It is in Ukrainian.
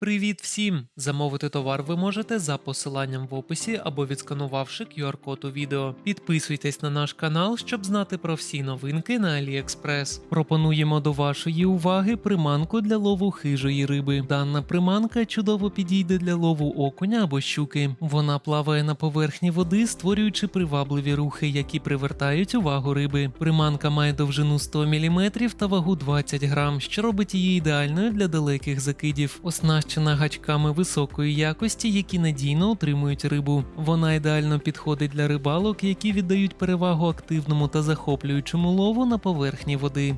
Привіт всім! Замовити товар ви можете за посиланням в описі або відсканувавши QR-код у відео. Підписуйтесь на наш канал, щоб знати про всі новинки на AliExpress. Пропонуємо до вашої уваги приманку для лову хижої риби. Дана приманка чудово підійде для лову окуня або щуки. Вона плаває на поверхні води, створюючи привабливі рухи, які привертають увагу риби. Приманка має довжину 100 мм та вагу 20 грам, що робить її ідеальною для далеких закидів. Оснащена гачками високої якості, які надійно утримують рибу. Вона ідеально підходить для рибалок, які віддають перевагу активному та захоплюючому лову на поверхні води.